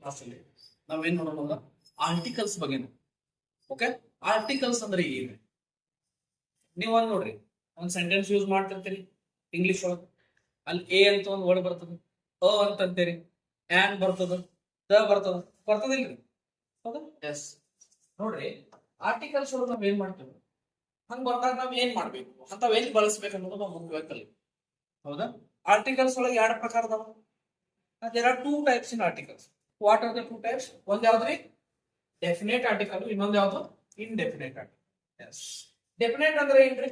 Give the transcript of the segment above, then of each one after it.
ಕ್ಲಾಸಲ್ಲಿ ನಾವೇನ್ ನೋಡೋಣ ಆರ್ಟಿಕಲ್ಸ್ ಬಗ್ಗೆ ಓಕೆ ಆರ್ಟಿಕಲ್ಸ್ ಅಂದ್ರೆ ಏನು? ನೀವು ಅಲ್ಲಿ ನೋಡ್ರಿ. ಒಂದು ಸೆಂಟೆನ್ಸ್ ಯೂಸ್ ಮಾಡ್ತಿರ್ತೀರಿ. ಇಂಗ್ಲಿಷ್ ಒಳಗೆ. ಅಲ್ಲಿ ಎ ಅಂತ ಒಂದು ವರ್ಡ್ ಬರ್ತದೆ. ಅ ಅಂತ ಅಂತೀರಿ. ಆನ್ ಬರ್ತದ. ದ ಬರ್ತದ. ಬರ್ತದಿಲ್ರಿ? ಹೌದಾ? ಎಸ್ ನೋಡ್ರಿ ಆರ್ಟಿಕಲ್ಸ್ ಒಳಗೆ ನಾವ್ ಏನ್ ಮಾಡ್ತೇವೆ? ಹಂಗ ಬರ್ತಾಗ ನಾವ್ ಏನ್ ಮಾಡ್ಬೇಕು? ಅಂತವ್ ಎಲ್ಲಿ ಬಳಸ್ಬೇಕು ಅನ್ನೋದು ನಾವು ಮುಖ್ಯವಾಗಿ ಕಲಿಬೇಕು. ಹೌದಾ? ಆರ್ಟಿಕಲ್ಸ್ ಒಳಗೆ ಎರಡು ಪ್ರಕಾರದವ. There are two types in articles what are the two types ಒಂದ್ ಯಾವ್ದ್ರಿ ಡೆಫಿನೇಟ್ ಆರ್ಟಿಕಲ್ ಇನ್ನೊಂದ್ ಯಾವ್ದು? ಇನ್ಡೆಫಿನೇಟ್ ಆರ್ಟಿಕಲ್ ಎಸ್ ಡೆಫಿನೇಟ್ ಅಂದ್ರೆ ಏನ್ರಿ?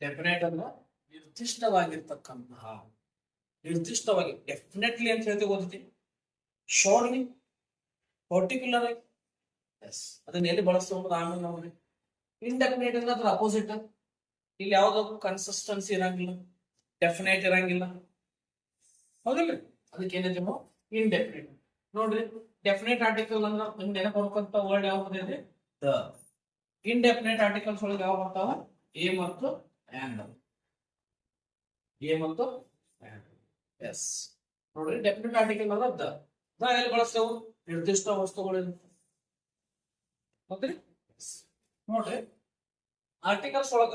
ಡೆಫಿನೇಟ್ ಅಂದ್ರೆ ನಿರ್ದಿಷ್ಟವಾಗಿರ್ತಕ್ಕಂತಹ, ನಿರ್ದಿಷ್ಟವಾಗಿ ಡೆಫಿನೆಟ್ಲಿ ಅಂತ ಹೇಳ್ತೀವಿ ಓದ್ತೀವಿ ಶೋರ್ಲಿ ಪರ್ಟಿಕ್ಯುಲರ್ ಎಸ್ ಅದನ್ನ ಎಲ್ಲಿ ಬಳಸ್ಬೋದು ಆಮೇಲೆ ನೋಡ್ರಿ ಇನ್ಡೆಫಿನೇಟ್ ಅಂದ್ರೆ ಅದ್ರ ಅಪೋಸಿಟ್ ಇಲ್ಲಿ ಯಾವ್ದಾದ್ರು ಕನ್ಸಿಸ್ಟೆನ್ಸಿ ಇರಂಗಿಲ್ಲ. ಡೆಫಿನೇಟ್ ಇರಂಗಿಲ್ಲ. ಹೌದಿಲ್ರಿ? ಅದಕ್ಕೆ ಏನಂತೀವೋ ಇನ್ಡೆಫಿನೇಟ್ ನೋಡ್ರಿ ಡೆಫಿನೆಟ್ ಆರ್ಟಿಕಲ್ ಅನ್ನ ನಿಮ್ಗೆ ನೆನಪು ಬರ್ಬೇಕಂತ ವರ್ಡ್ ಯಾವ್ದು ಇದೆ ದ. ಇನ್ಡೆಫಿನೆಟ್ ಆರ್ಟಿಕಲ್ಸ್ ಒಳಗೆ ಯಾವ ಬರ್ತಾವ? ಎ ಮತ್ತು ಆ್ಯಂಡ್ ಎ ಮತ್ತು ಎಸ್ ನೋಡ್ರಿ ಡೆಫಿನೆಟ್ ಆರ್ಟಿಕಲ್ ಅಂದ್ರೆ ದ. ದ ಎಲ್ಲಿ ಬಳಸ್ತೇವು? ನಿರ್ದಿಷ್ಟ ವಸ್ತುಗಳು ಹೌದ್ರಿ ನೋಡ್ರಿ ಆರ್ಟಿಕಲ್ಸ್ ಒಳಗ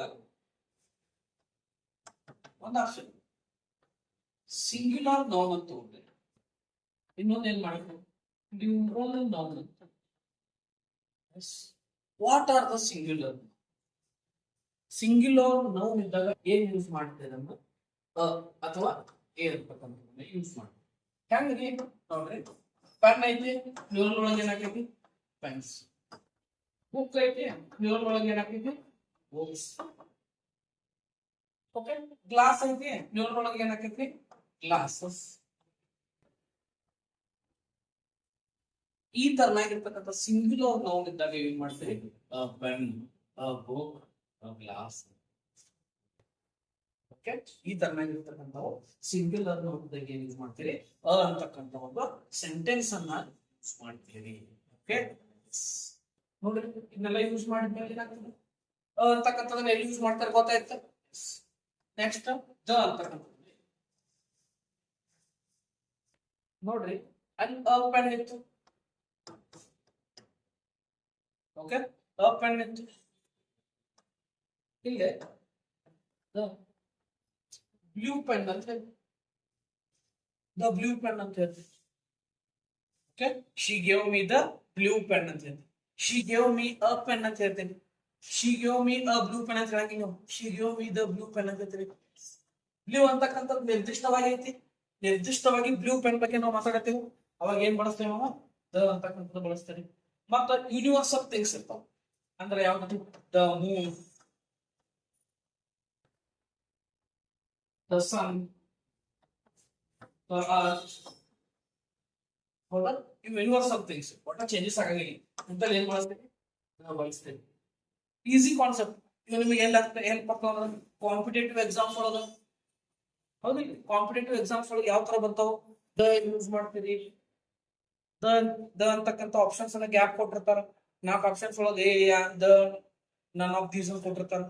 ಒಂದು ಆಪ್ಷನ್ ಸಿಂಗ್ಯುಲರ್ ನಾನ್ ಅಂತ ಹೋಗ್ಬೇಕು ಇನ್ನೊಂದು ಏನ್ ಮಾಡಬೇಕು ನ್ಯೂಮರಲ್ ನಾನ್ ಅಂತ what are the singular singular noun ಇದ್ದಾಗ ಏನ್ ಯೂಸ್ ಮಾಡ್ತೇವೆ ಅಂದ್ರೆ, ಅ, ಅಥವಾ ಎ ಅಂತಕ್ಕಂಥದ್ದನ್ನ ಯೂಸ್ ಮಾಡ್ತೇವೆ. ಹೆಂಗ್ರಿ ನೋಡ್ರಿ. ಪೆನ್ ಐತಿ ನ್ಯೂರಲ್ ಒಳಗೆ ಏನಾಕೈತಿ ಪೆನ್ಸ್ ಬುಕ್ ಐತಿ ನ್ಯೂರಲ್ ಒಳಗೆ ಏನಾಕೈತಿ ಬುಕ್ಸ್ ಓಕೆ ಗ್ಲಾಸ್ ಐತಿ ನ್ಯೂರಲ್ ಒಳಗೆ ಏನಾಕೈತಿ ಗ್ಲಾಸಸ್ ಈ ತರನಾಗಿರ್ತಕ್ಕಂಥ ಸಿಂಗ್ಯುಲರ್ ನೌನ್ ಇದ್ದಾಗ ಏನ್ ಮಾಡ್ತೀವಿ ಪೆನ್ ಬುಕ್ ಗ್ಲಾಸ್ ಓಕೆ ಈ ತರನಾಗಿರ್ತಕ್ಕಂಥವು ಸಿಂಗ್ಯುಲರ್ ಇದ್ದಾಗ ಏನ್ ಯೂಸ್ ಮಾಡ್ತೀರಿ ಅ ಅಂತಕ್ಕಂಥ ಒಂದು ಸೆಂಟೆನ್ಸ್ ಅನ್ನ ಯೂಸ್ ಮಾಡ್ತೀವಿ ಓಕೆ ನೋಡ್ರಿ ಇದನ್ನೆಲ್ಲ ಯೂಸ್ ಮಾಡಿದ್ಮೇಲೆ ಏನಾಗ್ತದೆ? ಅ ಎಲ್ಲಿ ಯೂಸ್ ಮಾಡ್ತಾರೆ ಗೊತ್ತಾಯ್ತು? ನೆಕ್ಸ್ಟ್ ದ ಅಂತಕ್ಕಂಥದ್ದು ನೋಡ್ರಿ ಅಲ್ಲಿ ಅ ಪೆನ್ ಇತ್ತು ಓಕೆ ಅ ಪೆನ್ ಇತ್ತು ಇಲ್ಲೇ ಬ್ಲೂ ಪೆನ್ ಅಂತ ಹೇಳಿ ದ ಬ್ಲೂ ಪೆನ್ ಅಂತ ಹೇಳ್ತೀವಿ okay she gave me the blue pen ಅಂತ ಹೇಳ್ತೀವಿ she gave me a pen ಅಂತ ಹೇಳ್ತೀನಿ she gave me a blue pen ಅಂತ ಹೇಳಂಗಿಲ್ಲ ನಾವು she gave me the blue pen ಅಂತ ಹೇಳ್ತೀವಿ ಬ್ಲೂ ಅಂತಕ್ಕಂಥದ್ದು ನಿರ್ದಿಷ್ಟವಾಗಿ ಐತಿ ನಿರ್ದಿಷ್ಟವಾಗಿ ಬ್ಲೂ ಪೆನ್ ಬಗ್ಗೆ ನಾವು ಮಾತಾಡತ್ತೀವಿ. ಅವಾಗ ಏನ್ ಬಳಸ್ತೇವೆ ನಾವು? ದ ಅಂತಕ್ಕಂಥದ್ದು ಬಳಸ್ತೇವೆ ಮತ್ತ ಯೂನಿವರ್ಸಲ್ ಥಿಂಗ್ಸ್ ಇರ್ತಾವ. ಅಂದ್ರೆ ಯಾವ್ದು? The moon the sun the earth ಹೌದಾ? ಇವು ಯೂನಿವರ್ಸಲ್ ಥಿಂಗ್ಸ್ ಒಟ್ಟ ಚೇಂಜಸ್ ಆಗಂಗಿಲ್ಲ. ಇಂಥಲ್ಲಿ ಏನ್ ಬಳಸ್ತೇವೆ ನಾವು ಬಳಸ್ತೇವೆ. ಈಸಿ ಕಾನ್ಸೆಪ್ಟ್ ಇವು ನಿಮಗೆ ಎಲ್ಲ ಹೆಲ್ಪ್ ಆಗ್ತಾವ ಕಾಂಪಿಟೇಟಿವ್ ಎಕ್ಸಾಮ್ಸ್ ಒಳಗ? ಹೌದು ಕಾಂಪಿಟೇಟಿವ್ ಎಕ್ಸಾಮ್ಸ್ ಒಳಗೆ ಯಾವ ತರ ಬರ್ತಾವ? ದ ಯೂಸ್ ಮಾಡ್ತೀರಿ? ದ ದ ಅಂತಕ್ಕಂಥ ಆಪ್ಷನ್ಸ್ ಅನ್ನ ಗ್ಯಾಪ್ ಕೊಟ್ಟಿರ್ತಾರ. ನಾಲ್ಕು ಆಪ್ಷನ್ಸ್ ಒಳಗೆ a the none of these ಕೊಟ್ಟಿರ್ತಾರ.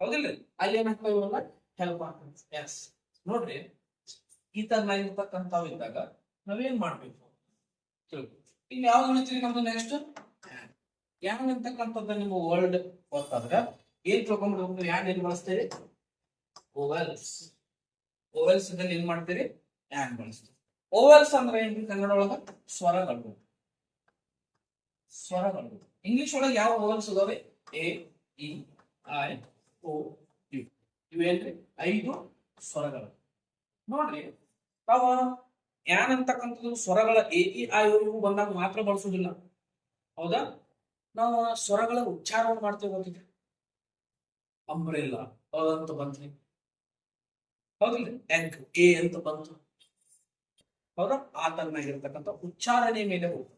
ಹೌದಿಲ್ಲ ಅಲ್ಲಿ ಏನಾಗ್ತಾವ ಇವೆಲ್ಲ ಹೆಲ್ಪ್ ಆಗ್ತದೆ ಎಸ್ ನೋಡ್ರಿ, ಈ ತರ ಇರ್ತಕ್ಕಂಥವು ಇದ್ದಾಗ ನಾವೇನ್ ಮಾಡ್ಬೇಕು. ಇನ್ನು ಯಾವ್ದು ಉಳಿತೀರಿ ನಮ್ದು ನೆಕ್ಸ್ಟ್ ಯಾನ್ ಅಂತಕ್ಕಂಥದ್ದು ನಿಮ್ಮ ವರ್ಲ್ಡ್ ಗೊತ್ತಾದ್ರೆ? ಏನ್ ತಿಳ್ಕೊಂಡ್ಬಿಡ್ಬೇಕು? ಯಾನ್ ಏನ್ ಬಳಸ್ತೀರಿ? ಓವೆಲ್ಸ್ ಓವೆಲ್ಸ್ ಇದ್ದಲ್ಲಿ ಏನ್ ಮಾಡ್ತೀರಿ? ಯಾನ್ ಬಳಸ್ತೀರಿ ಓವೆಲ್ಸ್ ಅಂದ್ರೆ ಏನ್ರಿ? ಕನ್ನಡ ಒಳಗ ಸ್ವರಗಳು ಸ್ವರಗಳು ಇಂಗ್ಲಿಷ್ ಒಳಗೆ ಯಾವ ಓವೆಲ್ಸ್ ಇದಾವೆ? A E I O U ಇವೇನ್ರಿ? ಐದು ಸ್ವರಗಳು. ನೋಡ್ರಿ, ತಾವ ಯಾನ್ ಅಂತಕ್ಕಂಥದ್ದು ಸ್ವರಗಳ A E I O U ಬಂದಾಗ ಮಾತ್ರ ಬಳಸುದಿಲ್ಲ. ಹೌದಾ? ನಾವು ಸ್ವರಗಳ ಉಚ್ಚಾರವನ್ನು ಮಾಡ್ತೇವೆ ಗೊತ್ತಿದೆ. ಅಂಬ್ರೆಲ್ಲ ಅಂತ ಬಂತ್ರಿ. ಹೌದಿಲ್ಲ ಎಂಕ್ ಎ ಅಂತ ಬಂತು. ಹೌದಾ? ಆ ತರನಾಗಿರ್ತಕ್ಕಂಥ ಉಚ್ಚಾರಣೆ ಮೇಲೆ ಹೋಗ್ತದೆ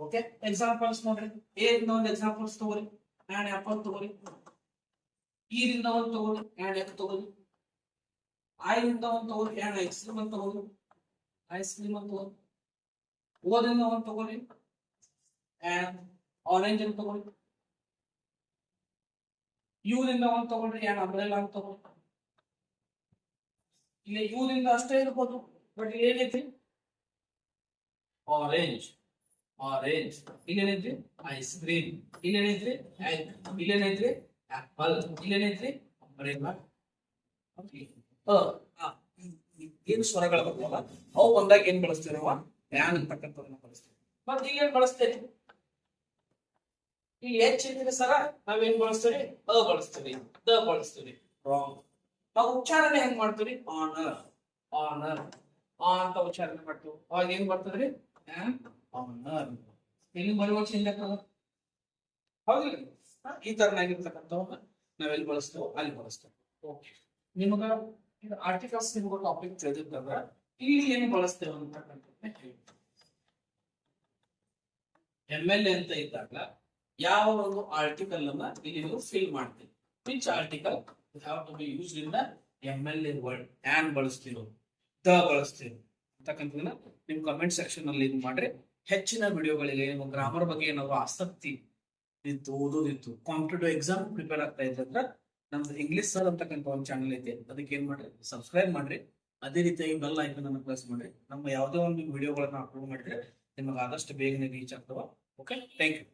ಓಕೆ ಎಕ್ಸಾಂಪಲ್ಸ್ ನೋಡ್ರಿ. ಎ ಇಂದ ಒಂದು ಎಕ್ಸಾಂಪಲ್ಸ್ ತಗೋರಿ ಆ್ಯಂಡ್ ಆಪಲ್ ತಗೋರಿ ಈರಿಂದ ಒಂದು ತಗೋರಿ ಆ್ಯಂಡ್ ಎಗ್ ತಗೋರಿ ಆಯಿಂದ ಒಂದು ತಗೋರಿ ಆ್ಯಂಡ್ ಐಸ್ ಕ್ರೀಮ್ ಅಂತ ತಗೋರಿ ಐಸ್ ಕ್ರೀಮ್ ಅಂತ ತಗೋರಿ ಓದಿಂದ ಒಂದು ತಗೋರಿ ಆ್ಯಂಡ್ ಆರೆಂಜ್ ಅಂತ ತಗೋರಿ ಯೂದಿಂದ ಒಂದು ತಗೊಳ್ರಿ ಆ್ಯಂಡ್ ಅಂಬ್ರೆಲಾ ಅಂತ ತಗೊಳ್ಳಿ. ಇಲ್ಲಿ ಯೂದಿಂದ ಅಷ್ಟೇ ಇರ್ಬೋದು. ಬಟ್ ಏನೈತಿ ಆರೆಂಜ್ ಆರೆಂಜ್ ಇಲ್ಲೇನೈತ್ರಿ ಐಸ್ ಕ್ರೀಮ್ ಇಲ್ಲೇನೈತ್ರಿ. ಇಲ್ಲೇನೈತ್ರಿ ಆಪಲ್ ಇಲ್ಲೇನೈತ್ರಿ ಏನು ಸ್ವರಗಳು ಬರ್ತಾವಲ್ಲ ಅವು ಬಂದಾಗ ಏನ್ ಬಳಸ್ತೇವೆ ನಾವು ಯಾನ್ ಅಂತಕ್ಕಂಥದನ್ನ ಬಳಸ್ತೇವೆ. ಮತ್ತೆ ಈಗ ಏನ್ ಬಳಸ್ತೇವೆ ಈ ಹೆಚ್ಚಿದ್ರೆ ಸರ ನಾವೇನ್ ಬಳಸ್ತೇವೆ ಅ ಬಳಸ್ತೇವೆ ದ ಬಳಸ್ತೇವೆ ರಾಂಗ್ ನಾವು ಉಚ್ಚಾರಣೆ ಹೆಂಗ್ ಮಾಡ್ತೀವಿ ಆನರ್. ಆನರ್. ಆ ಅಂತ ಉಚ್ಚಾರಣೆ ಮಾಡ್ತೀವಿ. ಅವಾಗ ಏನ್ ಬರ್ತದ್ರಿ? ಆನರ್. ಇಲ್ಲಿ ಬರುವ ಆಗ್ತದ? ಹೌದಿಲ್ಲ ಈ ತರನಾಗಿರ್ತಕ್ಕಂಥವನ್ನ ನಾವೆಲ್ಲಿ ಬಳಸ್ತೇವೆ ಅಲ್ಲಿ ಬಳಸ್ತೇವೆ. ಓಕೆ ನಿಮಗ ಇದು ಆರ್ಟಿಕಲ್ಸ್ ನಿಮ್ಗೆ ಟಾಪಿಕ್ ತಿಳಿದಿರ್ತದ ಇಲ್ಲಿ ಏನು ಬಳಸ್ತೇವೆ ಅಂತಕ್ಕಂಥದ್ದನ್ನ ಹೇಳಿ. ಎಂ ಎಲ್ ಎ ಅಂತ ಇದ್ದಾಗ ಯಾವ ಒಂದು ಆರ್ಟಿಕಲ್ ಅನ್ನ ಇಲ್ಲಿ ನೀವು ಫಿಲ್ ಮಾಡ್ತೀವಿ which article have to M L A word on ಬಳಸ್ತಿರೋ ದ ಬಳಸ್ತಿರೋ ಅಂತಕ್ಕಂಥದ್ದನ್ನ ನಿಮ್ಮ ಕಮೆಂಟ್ ಸೆಕ್ಷನ್ ಅಲ್ಲಿ ಇದು ಮಾಡ್ರಿ. ಹೆಚ್ಚಿನ ವಿಡಿಯೋಗಳಿಗೆ ನಿಮ್ಮ ಗ್ರಾಮರ್ ಬಗ್ಗೆ ಏನಾದ್ರು ಆಸಕ್ತಿ ಇತ್ತು, ಓದೋದಿತ್ತು ಕಾಂಪಿಟೇಟಿವ್ ಎಕ್ಸಾಮ್ ಪ್ರಿಪೇರ್ ಆಗ್ತಾ ಇದ್ರೆ ಅಂದ್ರೆ ನಮ್ದು ಇಂಗ್ಲಿಷ್ ಸರ್ ಅಂತಕ್ಕಂಥ ಒಂದು ಚಾನಲ್ ಐತಿ. ಅದಕ್ಕೆ ಏನ್ ಮಾಡ್ರಿ ಸಬ್ಸ್ಕ್ರೈಬ್ ಮಾಡ್ರಿ. ಅದೇ ರೀತಿಯಾಗಿ ಬೆಲ್ ಐಕನ್ ಅನ್ನು ಪ್ರೆಸ್ ಮಾಡ್ರಿ. ನಮ್ಮ ಯಾವುದೇ ಒಂದು ವಿಡಿಯೋಗಳನ್ನ ಅಪ್ಲೋಡ್ ಮಾಡಿದ್ರೆ ನಿಮಗೆ ಆದಷ್ಟು ಬೇಗನೆ ರೀಚ್ ಆಗ್ತವ. Okay thank you